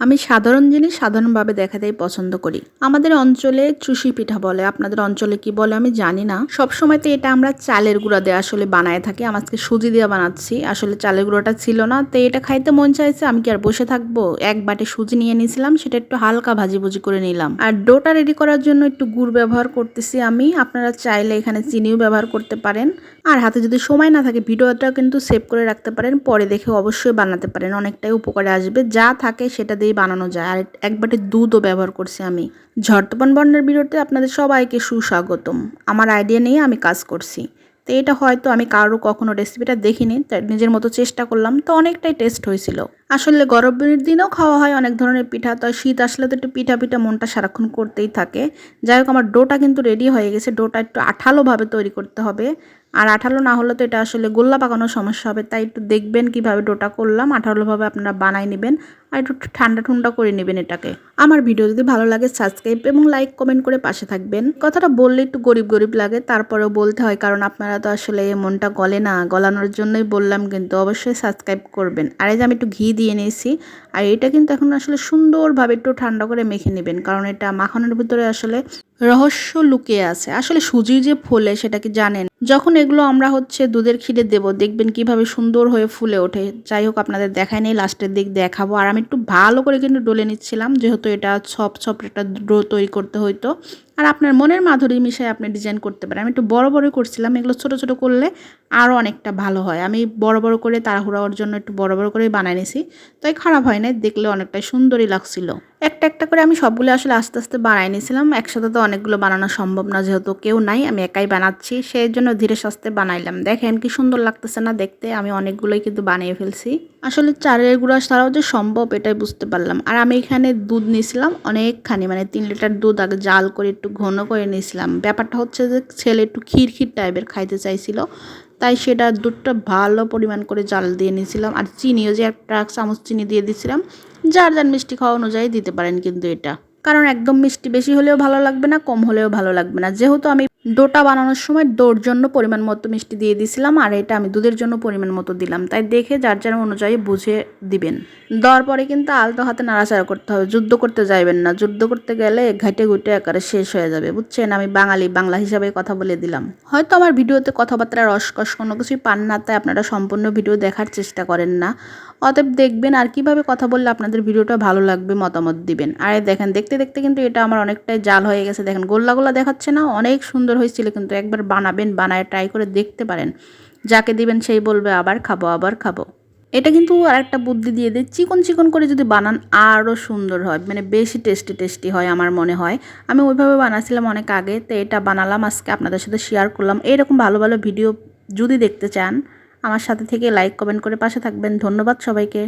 আমি সাধারণ জিনিস সাধারণভাবে দেখাতেই পছন্দ করি। আমাদের অঞ্চলে চুষি পিঠা বলে, আপনাদের অঞ্চলে কি বলে আমি জানি না। সব সময় তো এটা আমরা চালের গুঁড়া দিয়ে আসলে বানায় থাকি। আমার আজকে সুজি দিয়ে বানাচ্ছি, আসলে চালের গুঁড়োটা ছিল না। তো এটা খাইতে মন চাইছে, আমি কি আর বসে থাকব? এক বাটি সুজি নিয়ে নিয়েছিলাম, সেটা একটু হালকা ভাজি ভুজি করে নিলাম। আর ডোটা রেডি করার জন্য একটু গুড় ব্যবহার করতেছি আমি। আপনারা চাইলে এখানে চিনিও ব্যবহার করতে পারেন। আর হাতে যদি সময় না থাকে ভিডিওটা কিন্তু সেভ করে রাখতে পারেন, পরে দেখে অবশ্যই বানাতে পারেন। অনেকটাই উপকারে আসবে। যা থাকে সেটা দিয়ে বানানো যায়। আর এক বাটি দুধও ব্যবহার করছি আমি। ঝর্তপন বর্ণের ভিডিওতে আপনাদের সবাইকে সুস্বাগতম। আমার আইডিয়া নিয়ে আমি কাজ করছি। তো এটা হয়তো আমি কারও কখনো রেসিপিটা দেখিনি, তাই নিজের মতো চেষ্টা করলাম, তো অনেকটাই টেস্ট হয়েছিল। আসলে গরমের দিনেও খাওয়া হয়, অনেক ধরনের পিঠা। তো শীত আসলে তো একটু পিঠা পিঠা মনটা সারাক্ষণ করতেই থাকে। যাই হোক, আমার ডোটা কিন্তু রেডি হয়ে গেছে। ডোটা একটু আঠালোভাবে তৈরি করতে হবে। আর আঠালো না হলে তো এটা আসলে গোল্লা পাকানোর সমস্যা হবে। তাই একটু দেখবেন কীভাবে ডোটা করলাম। আঠালোভাবে আপনারা বানাই নেবেন আর একটু ঠান্ডা ঠান্ডা করে নেবেন এটাকে। আমার ভিডিও যদি ভালো লাগে সাবস্ক্রাইব এবং লাইক কমেন্ট করে পাশে থাকবেন। কথাটা বললে একটু গরিব গরিব লাগে, তারপরেও বলতে হয়, কারণ আপনারা তো আসলে মনটা গলে না। গলানোর জন্যই বললাম, কিন্তু অবশ্যই সাবস্ক্রাইব করবেন। আর এই যে আমি একটু ঘি দিয়ে নিয়েছি। আর এটা কিন্তু এখন আসলে সুন্দরভাবে একটু ঠান্ডা করে মেখে নেবেন। কারণ এটা মাখানোর ভিতরে আসলে রহস্য লুকিয়ে আছে। আসলে সুজি যে ফোলে সেটা কি জানেন। যখন এগুলো আমরা হচ্ছে দুধের ক্ষীরে দেব, দেখবেন কীভাবে সুন্দর হয়ে ফুলে ওঠে। যাই হোক, আপনাদের দেখায় নেই, লাস্টের দিক দেখাবো। আর আমি একটু ভালো করে কিন্তু ডলে নিচ্ছিলাম, যেহেতু এটা ছপ ছপ একটা ডো তৈরি করতে হইতো। আর আপনার মনের মাধুরী মিশায় আপনি ডিজাইন করতে পারেন। আমি একটু বড় বড় করছিলাম, এগুলো ছোট ছোট করলে আরও অনেকটা ভালো হয়। আমি বড় বড় করে তাড়াহুড়ার জন্য একটু বড় বড় করে বানাই নিছি। তাই খারাপ হয় না দেখলে অনেকটাই সুন্দরই লাগছিল। একটা একটা করে আমি সবগুলো আসলে আস্তে আস্তে বানাই নিয়েছিলাম। একসাথে তো অনেকগুলো বানানো সম্ভব না, যেহেতু কেউ নাই, আমি একাই বানাচ্ছি। সেই জন্য ধীরে সস্তে বানাইলাম। দেখেন কি সুন্দর লাগতেছে না দেখতে, আমি অনেকগুলোই কিন্তু বানিয়ে ফেলছি। আসলে চারের গুঁড়া ছাড়াও যে সম্ভব, এটাই বুঝতে পারলাম। আর আমি এখানে দুধ নিয়েছিলাম অনেকখানি মানে তিন লিটার দুধ আগে জাল করে একটু ঘন করে নিয়েছিলাম। ব্যাপারটা হচ্ছে যে ছেলে একটু ক্ষীর ক্ষীর টাইপের খাইতে চাইছিল। তাই সেটা দুধটা ভালো পরিমাণ করে জাল দিয়ে নিয়েছিলাম। আর চিনিও যে একটা চামচ চিনি দিয়ে দিয়েছিলাম, যার যার মিষ্টি খাওয়া অনুযায়ী দিতে পারেন কিন্তু এটা। কারণ একদম মিষ্টি বেশি হলেও ভালো লাগবে না, কম হলেও ভালো লাগবে না। যেহেতু আমি ডোটা বানানোর সময় ডোর জন্য পরিমাণ মতো মিষ্টি দিয়ে দিছিলাম, আর এটা আমি দুধের জন্য পরিমাণ মতো দিলাম। তাই দেখে যার যার অনুযায়ী বুঝে দিবেন। দেওয়ার পরে কিন্তু আলতো হাতে নাড়াচাড়া করতে হবে, যুদ্ধ করতে যাইবেন না। যুদ্ধ করতে গেলে ঘাটে ঘুটে আকারে শেষ হয়ে যাবে, বুঝছেন? আমি বাঙালি, বাংলা হিসাবে কথা বলে দিলাম। হয়তো আমার ভিডিওতে কথাবার্তা রসকস কোনো কিছুই পান না, তাই আপনারা সম্পূর্ণ ভিডিও দেখার চেষ্টা করেন না। অতএব দেখবেন আর কীভাবে কথা বললে আপনাদের ভিডিওটা ভালো লাগবে, মতামত দিবেন। আর দেখেন, দেখতে দেখতে কিন্তু এটা আমার অনেকটাই জাল হয়ে গেছে। দেখেন গোল্লা গোল্লা দেখাচ্ছে না, অনেক সুন্দর হয়েছিল, কিন্তু একবার বানাবেন, বানায় ট্রাই করে দেখতে পারেন। যাকে দিবেন সেই বলবে, আবার খাব আবার খাব। এটা কিন্তু আর একটা বুদ্ধি দিয়ে দিই চিকন চিকন করে যদি বানান আরও সুন্দর হয় মানে বেশি টেস্টি টেস্টি হয় আমার মনে হয়। আমি ওইভাবে বানাচ্ছিলাম অনেক আগে, তো এটা বানালাম, আজকে আপনাদের সাথে শেয়ার করলাম। এরকম ভালো ভালো ভিডিও যদি দেখতে চান, আমার সাথে থেকে লাইক কমেন্ট করে পাশে থাকবেন। ধন্যবাদ সবাইকে।